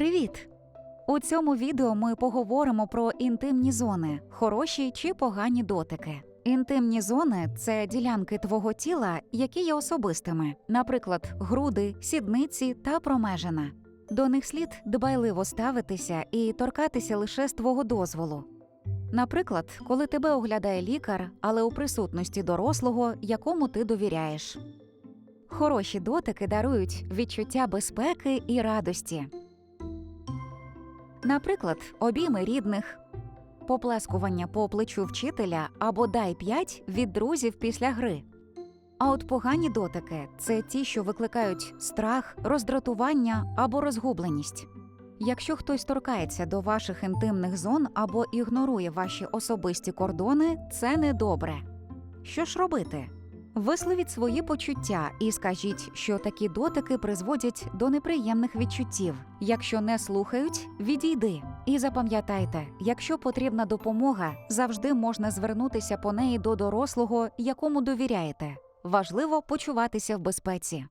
Привіт! У цьому відео ми поговоримо про інтимні зони, хороші чи погані дотики. Інтимні зони це ділянки твого тіла, які є особистими, наприклад, груди, сідниці та промежина. До них слід дбайливо ставитися і торкатися лише з твого дозволу. Наприклад, коли тебе оглядає лікар, але у присутності дорослого, якому ти довіряєш. Хороші дотики дарують відчуття безпеки і радості. Наприклад, обійми рідних, поплескування по плечу вчителя або дай п'ять від друзів після гри. А от погані дотики це ті, що викликають страх, роздратування або розгубленість. Якщо хтось торкається до ваших інтимних зон або ігнорує ваші особисті кордони, це недобре. Що ж робити? Висловіть свої почуття і скажіть, що такі дотики призводять до неприємних відчуттів. Якщо не слухають, відійди. І запам'ятайте, якщо потрібна допомога, завжди можна звернутися по неї до дорослого, якому довіряєте. Важливо почуватися в безпеці.